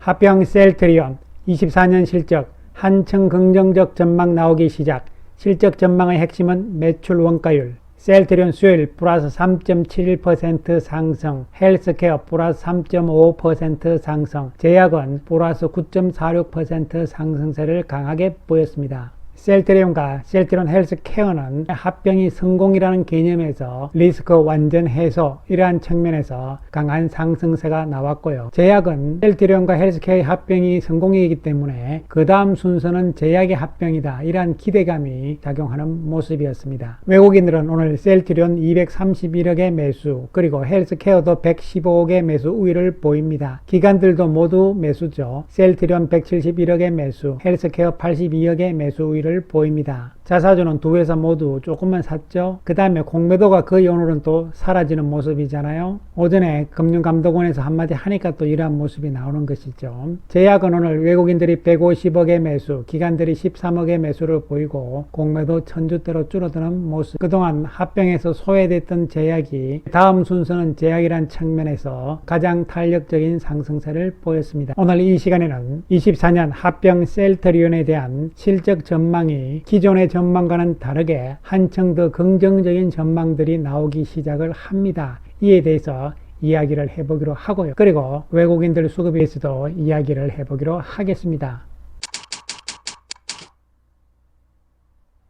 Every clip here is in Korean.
합병 셀트리온 24년 실적 한층 긍정적 전망 나오기 시작 실적 전망의 핵심은 매출 원가율 셀트리온 수요일 플러스 3.71% 상승, 헬스케어 플러스 3.5% 상승, 제약은 플러스 9.46% 상승세를 강하게 보였습니다. 셀트리온과 셀트리온 헬스케어는 합병이 성공이라는 개념에서 리스크 완전 해소 이러한 측면에서 강한 상승세가 나왔고요. 제약은 셀트리온과 헬스케어의 합병이 성공이기 때문에 그 다음 순서는 제약의 합병이다 이러한 기대감이 작용하는 모습이었습니다. 외국인들은 오늘 셀트리온 231억의 매수 그리고 헬스케어도 115억의 매수 우위를 보입니다. 기관들도 모두 매수죠. 셀트리온 171억의 매수, 헬스케어 82억의 매수 우위를 보입니다. 자사주는 두 회사 모두 조금만 샀죠. 그 다음에 공매도가 거의 오늘은 또 사라지는 모습이잖아요. 오전에 금융감독원에서 한마디 하니까 또 이러한 모습이 나오는 것이죠. 제약은 오늘 외국인들이 150억의 매수, 기관들이 13억의 매수를 보이고 공매도 천주대로 줄어드는 모습. 그동안 합병에서 소외됐던 제약이 다음 순서는 제약이란 측면에서 가장 탄력적인 상승세를 보였습니다. 오늘 이 시간에는 24년 합병 셀트리온에 대한 실적 전망 이 기존의 전망과는 다르게 한층 더 긍정적인 전망들이 나오기 시작을 합니다. 이에 대해서 이야기를 해보기로 하고요. 그리고 외국인들 수급에 대해서도 이야기를 해보기로 하겠습니다.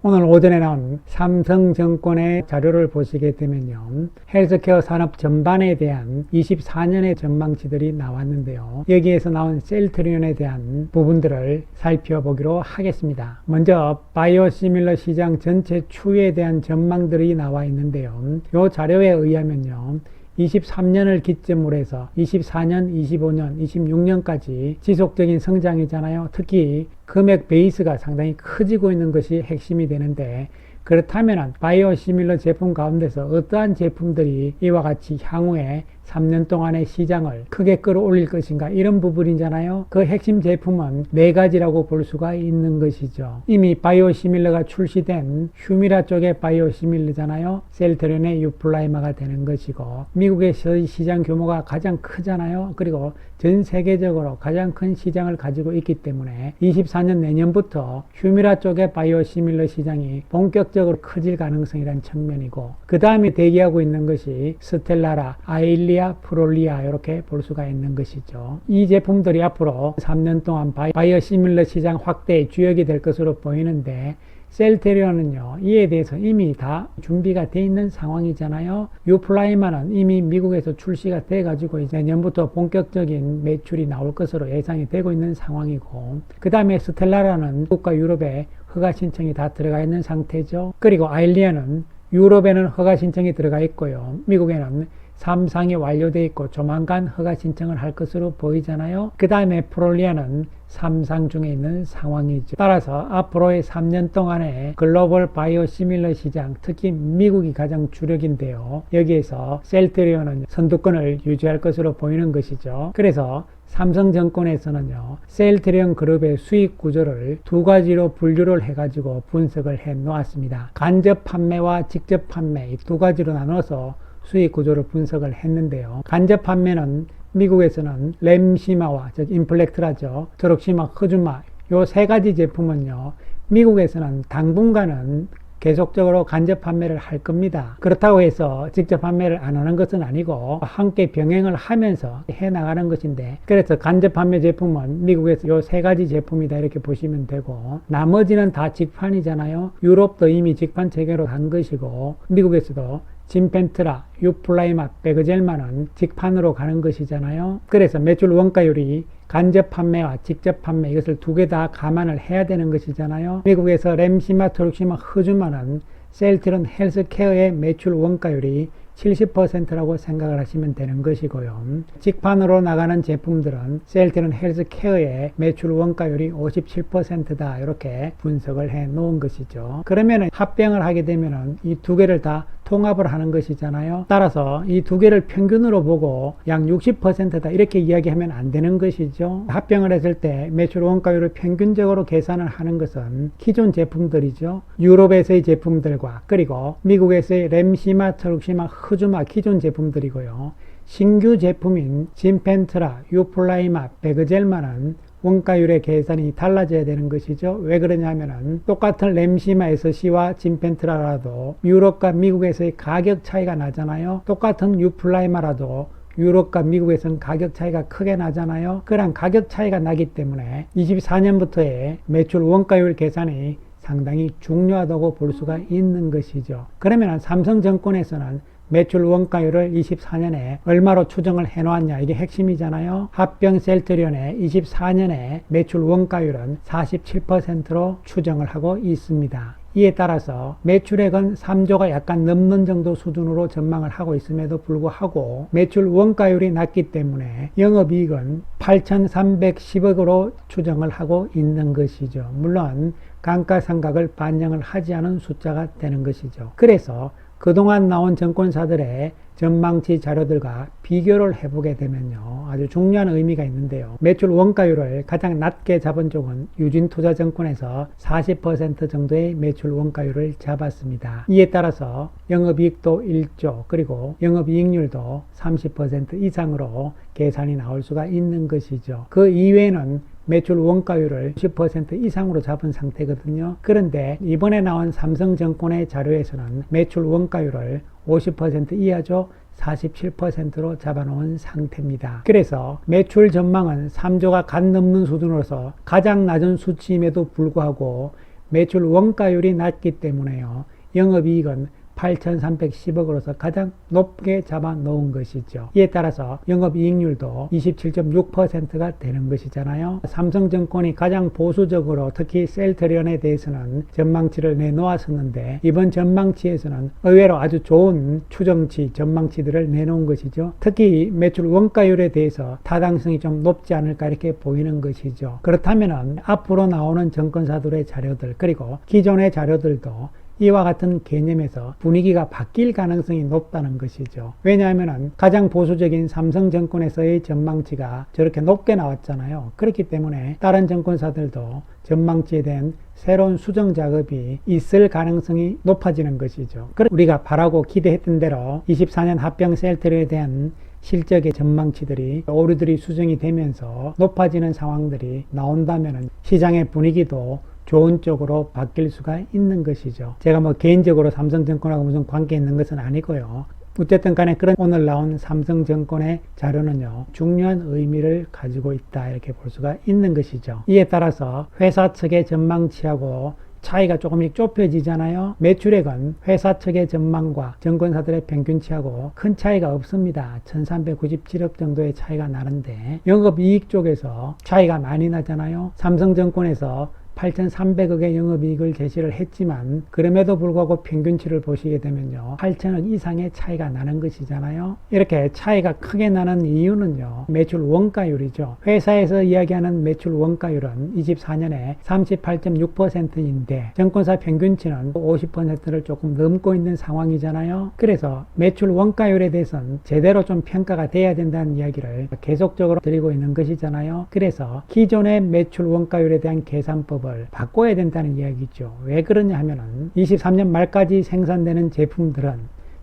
오늘 오전에 나온 삼성증권의 자료를 보시게 되면요. 헬스케어 산업 전반에 대한 24년의 전망치들이 나왔는데요. 여기에서 나온 셀트리온에 대한 부분들을 살펴보기로 하겠습니다. 먼저 바이오시밀러 시장 전체 추이에 대한 전망들이 나와 있는데요. 이 자료에 의하면요. 23년을 기점으로 해서 24년, 25년, 26년까지 지속적인 성장이잖아요. 특히 금액 베이스가 상당히 커지고 있는 것이 핵심이 되는데 그렇다면 바이오 시밀러 제품 가운데서 어떠한 제품들이 이와 같이 향후에 3년 동안의 시장을 크게 끌어올릴 것인가 이런 부분이잖아요. 그 핵심 제품은 네 가지라고 볼 수가 있는 것이죠. 이미 바이오시밀러가 출시된 휴미라 쪽의 바이오시밀러잖아요. 셀트론의 유플라이마가 되는 것이고 미국에서 시장 규모가 가장 크잖아요. 그리고 전 세계적으로 가장 큰 시장을 가지고 있기 때문에 24년 내년부터 휴미라 쪽의 바이오시밀러 시장이 본격적으로 커질 가능성이란 측면이고 그 다음에 대기하고 있는 것이 스텔라라, 아일리아 아일리아, 프롤리아 이렇게 볼 수가 있는 것이죠. 이 제품들이 앞으로 3년 동안 바이오 시밀러 시장 확대의 주역이 될 것으로 보이는데 셀테리온은요, 이에 대해서 이미 다 준비가 돼 있는 상황이잖아요. 유플라이마는 이미 미국에서 출시가 돼 가지고 이제 내년부터 본격적인 매출이 나올 것으로 예상이 되고 있는 상황이고, 그 다음에 스텔라라는 국가 유럽에 허가 신청이 다 들어가 있는 상태죠. 그리고 아일리아는 유럽에는 허가 신청이 들어가 있고요. 미국에는 삼상이 완료되어 있고 조만간 허가 신청을 할 것으로 보이잖아요. 그 다음에 프롤리아는 삼상 중에 있는 상황이죠. 따라서 앞으로의 3년 동안의 글로벌 바이오 시밀러 시장, 특히 미국이 가장 주력인데요. 여기에서 셀트리온은 선두권을 유지할 것으로 보이는 것이죠. 그래서 삼성증권에서는요, 셀트리온 그룹의 수익 구조를 두 가지로 분류를 해가지고 분석을 해 놓았습니다. 간접 판매와 직접 판매 이 두 가지로 나눠서 수익 구조를 분석을 했는데요. 간접 판매는 미국에서는 램시마와 즉 인플렉트라죠. 트럭시마, 흐주마 요 세 가지 제품은요. 미국에서는 당분간은 계속적으로 간접 판매를 할 겁니다. 그렇다고 해서 직접 판매를 안 하는 것은 아니고 함께 병행을 하면서 해 나가는 것인데 그래서 간접 판매 제품은 미국에서 요 세 가지 제품이다 이렇게 보시면 되고 나머지는 다 직판이잖아요. 유럽도 이미 직판 체계로 간 것이고 미국에서도 진펜트라, 유플라이마, 베그젤만은 직판으로 가는 것이잖아요. 그래서 매출 원가율이 간접 판매와 직접 판매 이것을 두 개 다 감안을 해야 되는 것이잖아요. 미국에서 램시마, 트룩시마, 흐주마는 셀트론 헬스케어의 매출 원가율이 70%라고 생각을 하시면 되는 것이고요. 직판으로 나가는 제품들은 셀트론 헬스케어의 매출 원가율이 57%다 이렇게 분석을 해 놓은 것이죠. 그러면 합병을 하게 되면 이 두 개를 다 통합을 하는 것이잖아요. 따라서 이 두 개를 평균으로 보고 약 60%다 이렇게 이야기하면 안 되는 것이죠. 합병을 했을 때 매출 원가율을 평균적으로 계산을 하는 것은 기존 제품들이죠. 유럽에서의 제품들과 그리고 미국에서의 램시마, 트룩시마, 흐주마 기존 제품들이고요. 신규 제품인 진펜트라, 유플라이마, 베그젤만은 원가율의 계산이 달라져야 되는 것이죠. 왜 그러냐면은 똑같은 램시마에서 C와 진펜트라라도 유럽과 미국에서의 가격 차이가 나잖아요. 똑같은 유플라이마라도 유럽과 미국에서는 가격 차이가 크게 나잖아요. 그런 가격 차이가 나기 때문에 24년부터의 매출 원가율 계산이 상당히 중요하다고 볼 수가 있는 것이죠. 그러면 삼성증권에서는 매출 원가율을 24년에 얼마로 추정을 해 놓았냐 이게 핵심이잖아요. 합병 셀트리온의 24년에 매출 원가율은 47%로 추정을 하고 있습니다. 이에 따라서 매출액은 3조가 약간 넘는 정도 수준으로 전망을 하고 있음에도 불구하고 매출 원가율이 낮기 때문에 영업이익은 8,310억으로 추정을 하고 있는 것이죠. 물론 감가상각을 반영을 하지 않은 숫자가 되는 것이죠. 그래서 그동안 나온 증권사들의 전망치 자료들과 비교를 해보게 되면요. 아주 중요한 의미가 있는데요. 매출 원가율을 가장 낮게 잡은 쪽은 유진투자증권에서 40% 정도의 매출 원가율을 잡았습니다. 이에 따라서 영업이익도 1조 그리고 영업이익률도 30% 이상으로 계산이 나올 수가 있는 것이죠. 그 이외에는 매출 원가율을 10% 이상으로 잡은 상태거든요. 그런데 이번에 나온 삼성증권의 자료에서는 매출 원가율을 50% 이하죠. 47%로 잡아놓은 상태입니다. 그래서 매출 전망은 3조가 간 넘는 수준으로서 가장 낮은 수치임에도 불구하고 매출 원가율이 낮기 때문에요. 영업이익은 8,310억으로서 가장 높게 잡아 놓은 것이죠. 이에 따라서 영업이익률도 27.6%가 되는 것이잖아요. 삼성증권이 가장 보수적으로 특히 셀트리온에 대해서는 전망치를 내놓았었는데 이번 전망치에서는 의외로 아주 좋은 추정치, 전망치들을 내놓은 것이죠. 특히 매출 원가율에 대해서 타당성이 좀 높지 않을까 이렇게 보이는 것이죠. 그렇다면 앞으로 나오는 증권사들의 자료들 그리고 기존의 자료들도 이와 같은 개념에서 분위기가 바뀔 가능성이 높다는 것이죠. 왜냐하면 가장 보수적인 삼성증권에서의 전망치가 저렇게 높게 나왔잖아요. 그렇기 때문에 다른 증권사들도 전망치에 대한 새로운 수정 작업이 있을 가능성이 높아지는 것이죠. 우리가 바라고 기대했던 대로 24년 합병 셀트리에 대한 실적의 전망치들이 오류들이 수정이 되면서 높아지는 상황들이 나온다면 시장의 분위기도 좋은 쪽으로 바뀔 수가 있는 것이죠. 제가 뭐 개인적으로 삼성증권하고 무슨 관계 있는 것은 아니고요. 어쨌든 간에 그런 오늘 나온 삼성증권의 자료는요, 중요한 의미를 가지고 있다. 이렇게 볼 수가 있는 것이죠. 이에 따라서 회사 측의 전망치하고 차이가 조금씩 좁혀지잖아요. 매출액은 회사 측의 전망과 증권사들의 평균치하고 큰 차이가 없습니다. 1397억 정도의 차이가 나는데 영업이익 쪽에서 차이가 많이 나잖아요. 삼성증권에서 8,300억의 영업이익을 제시를 했지만 그럼에도 불구하고 평균치를 보시게 되면요. 8천억 이상의 차이가 나는 것이잖아요. 이렇게 차이가 크게 나는 이유는요. 매출 원가율이죠. 회사에서 이야기하는 매출 원가율은 24년에 38.6%인데 정권사 평균치는 50%를 조금 넘고 있는 상황이잖아요. 그래서 매출 원가율에 대해서는 제대로 좀 평가가 돼야 된다는 이야기를 계속적으로 드리고 있는 것이잖아요. 그래서 기존의 매출 원가율에 대한 계산법을 방법을 바꿔야 된다는 이야기죠. 왜 그러냐 하면은 23년 말까지 생산되는 제품들은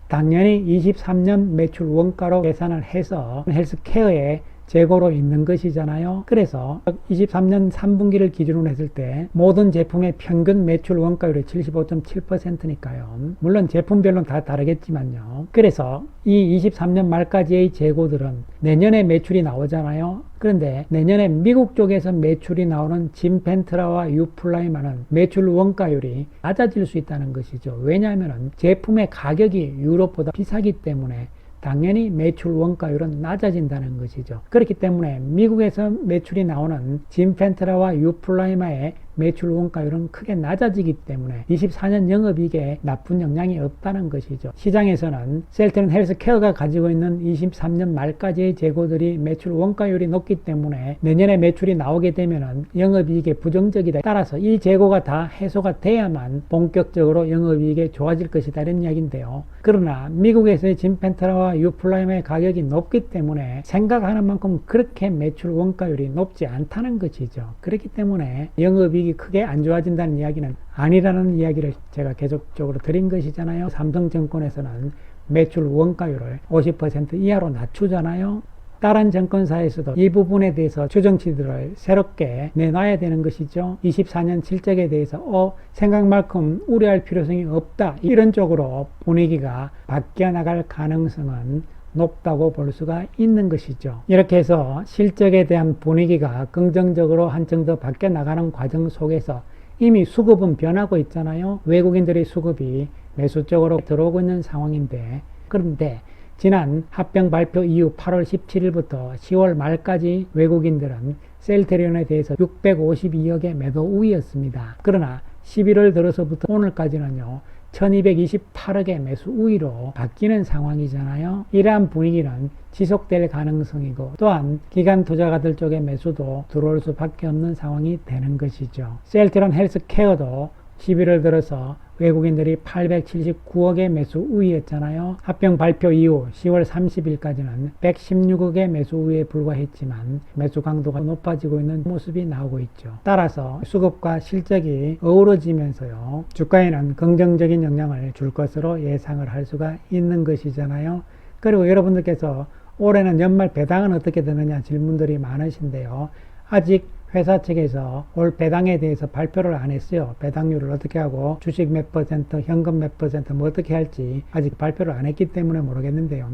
당연히 23년 매출 원가로 계산을 해서 헬스케어에 재고로 있는 것이잖아요. 그래서 23년 3분기를 기준으로 했을 때 모든 제품의 평균 매출 원가율이 75.7%니까요. 물론 제품별로는 다 다르겠지만요. 그래서 이 23년 말까지의 재고들은 내년에 매출이 나오잖아요. 그런데 내년에 미국 쪽에서 매출이 나오는 진펜트라와 유플라이만은 매출 원가율이 낮아질 수 있다는 것이죠. 왜냐하면 제품의 가격이 유럽보다 비싸기 때문에 당연히 매출 원가율은 낮아진다는 것이죠. 그렇기 때문에 미국에서 매출이 나오는 진펜트라와 유플라이마의 매출 원가율은 크게 낮아지기 때문에 24년 영업이익에 나쁜 영향이 없다는 것이죠. 시장에서는 셀트는 헬스케어가 가지고 있는 23년 말까지의 재고들이 매출 원가율이 높기 때문에 내년에 매출이 나오게 되면 영업이익에 부정적이다. 따라서 이 재고가 다 해소가 돼야만 본격적으로 영업이익이 좋아질 것이다. 이런 이야기인데요. 그러나 미국에서의 진펜트라와 유플라임의 가격이 높기 때문에 생각하는 만큼 그렇게 매출 원가율이 높지 않다는 것이죠. 그렇기 때문에 영업이익 수익이 크게 안 좋아진다는 이야기는 아니라는 이야기를 제가 계속적으로 드린 것이잖아요. 삼성증권에서는 매출 원가율을 50% 이하로 낮추잖아요. 다른 정권사에서도 이 부분에 대해서 추정치들을 새롭게 내놔야 되는 것이죠. 24년 실적에 대해서 어, 생각만큼 우려할 필요성이 없다. 이런 쪽으로 분위기가 바뀌어 나갈 가능성은 높다고 볼 수가 있는 것이죠. 이렇게 해서 실적에 대한 분위기가 긍정적으로 한층 더 바뀌어 나가는 과정 속에서 이미 수급은 변하고 있잖아요. 외국인들의 수급이 매수 쪽으로 들어오고 있는 상황인데 그런데 지난 합병 발표 이후 8월 17일부터 10월 말까지 외국인들은 셀테리온에 대해서 652억의 매도 우위였습니다. 그러나 11월 들어서부터 오늘까지는요. 1228억의 매수 우위로 바뀌는 상황이잖아요. 이러한 분위기는 지속될 가능성이고 또한 기관 투자가들 쪽의 매수도 들어올 수밖에 없는 상황이 되는 것이죠. 셀트론 헬스케어도 11월 들어서 외국인들이 879억의 매수 우위였잖아요. 합병 발표 이후 10월 30일까지는 116억의 매수 우위에 불과했지만 매수 강도가 높아지고 있는 모습이 나오고 있죠. 따라서 수급과 실적이 어우러지면서요. 주가에는 긍정적인 영향을 줄 것으로 예상을 할 수가 있는 것이잖아요. 그리고 여러분들께서 올해는 연말 배당은 어떻게 되느냐 질문들이 많으신데요. 아직 회사 측에서 올 배당에 대해서 발표를 안 했어요. 배당률을 어떻게 하고 주식 몇 퍼센트, 현금 몇 퍼센트 뭐 어떻게 할지 아직 발표를 안 했기 때문에 모르겠는데요.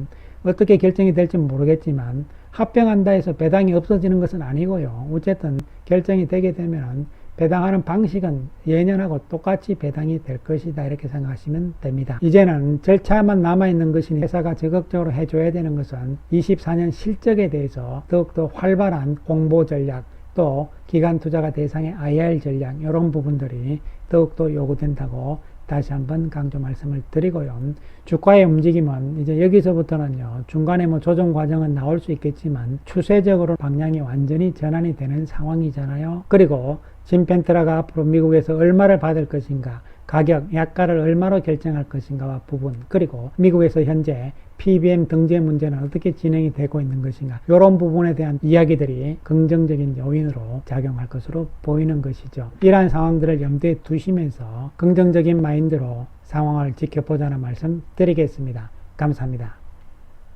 어떻게 결정이 될지 모르겠지만 합병한다 해서 배당이 없어지는 것은 아니고요. 어쨌든 결정이 되게 되면 배당하는 방식은 예년하고 똑같이 배당이 될 것이다 이렇게 생각하시면 됩니다. 이제는 절차만 남아있는 것이니 회사가 적극적으로 해줘야 되는 것은 24년 실적에 대해서 더욱더 활발한 공보 전략 또 기관 투자가 대상의 IR 전략 이런 부분들이 더욱더 요구된다고 다시 한번 강조 말씀을 드리고요. 주가의 움직임은 이제 여기서부터는요, 중간에 뭐 조정 과정은 나올 수 있겠지만, 추세적으로 방향이 완전히 전환이 되는 상황이잖아요. 그리고 진펜트라가 앞으로 미국에서 얼마를 받을 것인가, 가격, 약가를 얼마로 결정할 것인가와 부분, 그리고 미국에서 현재 PBM 등재 문제는 어떻게 진행이 되고 있는 것인가, 이런 부분에 대한 이야기들이 긍정적인 요인으로 작용할 것으로 보이는 것이죠. 이러한 상황들을 염두에 두시면서 긍정적인 마인드로 상황을 지켜보자는 말씀 드리겠습니다. 감사합니다.